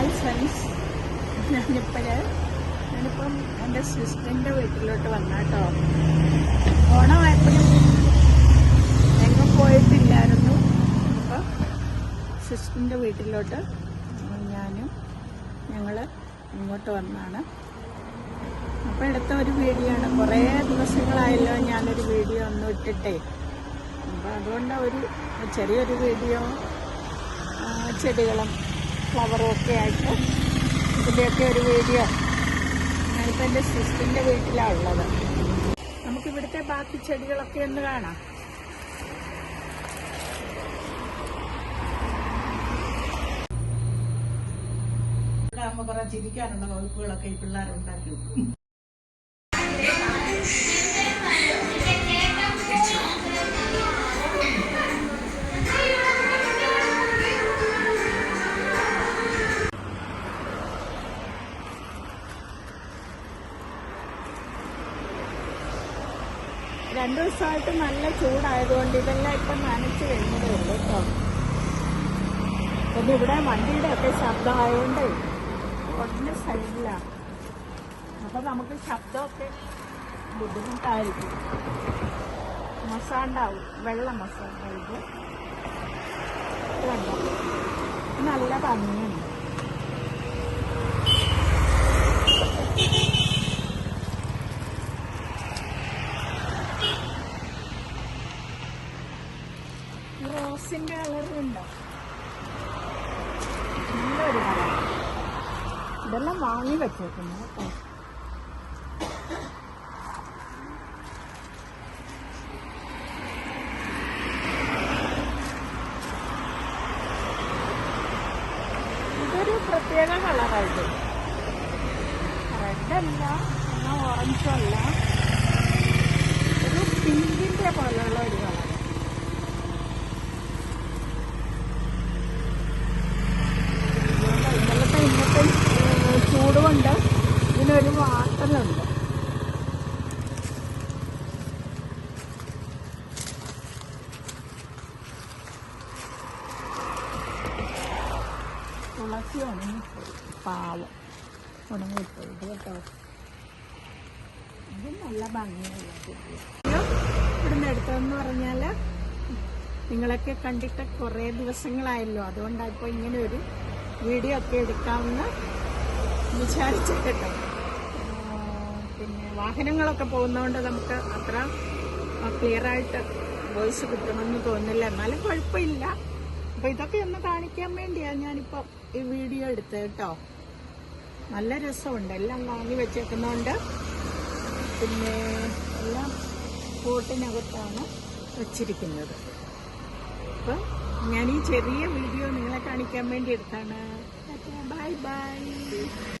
Hi friends. ഞാനിപ്പോൾ ഞാനിപ്പം എന്റെ സിസ്റ്ററിന്റെ വീട്ടിലോട്ട് വന്നാട്ടോ. ഓണമായപ്പോഴും എങ്ങനെ പോയിട്ടില്ലായിരുന്നു. അപ്പം സിസ്റ്ററിന്റെ വീട്ടിലോട്ട് ഞാനും ഞങ്ങൾ ഇങ്ങോട്ട് വന്നാണ്. അപ്പോൾ എടുത്ത ഒരു വീഡിയോ ആണ് കുറേ ദിവസങ്ങളായല്ലോ ഞാനൊരു വീഡിയോ ഒന്നും ഇട്ടിട്ടേ. അപ്പോൾ അതുകൊണ്ട് ഒരു ചെറിയൊരു വീഡിയോ ചെടികളും ഫ്ലവറും ഒക്കെ ആയിട്ട് ഇതിന്റെയൊക്കെ ഒരു വീഡിയോ ഞാനിപ്പോൾ എന്റെ സിസ്റ്ററിന്റെ വീട്ടിലാണ് ഉള്ളത്. നമുക്ക് ഇവിടുത്തെ ബാക്കി ചെടികളൊക്കെ ഒന്ന് കാണാം. ഇവിടെ ആകുമ്പോ കുറെ ചിരിക്കാനുള്ള വകുപ്പുകളൊക്കെ ഈ പിള്ളേരുണ്ടാക്കി രണ്ടു ദിവസമായിട്ട് നല്ല ചൂടായതുകൊണ്ട് ഇതെല്ലാം ഇപ്പം നനച്ച് വരുന്നതേ ഉള്ളൂ കേട്ടോ. പിന്നെ ഇവിടെ വണ്ടിയുടെ ഒക്കെ ശബ്ദമായതുകൊണ്ട് ഒന്നും സൈഡിലാണ് അപ്പം നമുക്ക് ശബ്ദമൊക്കെ ബുദ്ധിമുട്ടായിരിക്കും. മസാണ്ടാവും. വെള്ള മസാണ്ട നല്ല ഭംഗിയുണ്ട് ഈ റോസിന്റെ കളറുണ്ടോ നല്ലൊരു കളർ ഇതെല്ലാം വാങ്ങി വെച്ചേക്കുന്നു കേട്ടോ. ഇതൊരു പ്രത്യേക കളറായിട്ട് റെഡല്ല എന്നാൽ ഓറഞ്ചല്ല ഒരു പിങ്കിന്റെ പോലെയുള്ള ഒരു തുളസി ഉണങ്ങിപ്പോയി പാവം. ഉണങ്ങിപ്പോയി ഇത് കേട്ടോ. ഇത് നല്ല ഭംഗിയുള്ള. ഇവിടുന്ന് എടുത്തതെന്ന് പറഞ്ഞാൽ നിങ്ങളൊക്കെ കണ്ടിട്ട് കുറേ ദിവസങ്ങളായല്ലോ. അതുകൊണ്ടാണ് ഇപ്പോൾ ഇങ്ങനെ ഒരു വീഡിയോ ഒക്കെ എടുക്കാമെന്ന് വിചാരിച്ചിട്ട് പിന്നെ വാഹനങ്ങളൊക്കെ പോകുന്നതുകൊണ്ട് നമുക്ക് അത്ര ക്ലിയർ ആയിട്ട് വോയിസ് കിട്ടണമെന്ന് തോന്നില്ല എന്നാലും കുഴപ്പമില്ല. അപ്പൊ ഇതൊക്കെ ഒന്ന് കാണിക്കാൻ വേണ്ടിയാ ഞാനിപ്പോ ഈ വീഡിയോ എടുത്തത് കേട്ടോ നല്ല രസമുണ്ട്. എല്ലാം വാങ്ങി വെച്ചേക്കുന്നതുകൊണ്ട് പിന്നെ എല്ലാം പോട്ടിനകത്താണ് വച്ചിരിക്കുന്നത്. അപ്പം ഞാൻ ഈ ചെറിയ വീഡിയോ നിങ്ങളെ കാണിക്കാൻ വേണ്ടി എടുത്താണ്. Bye bye.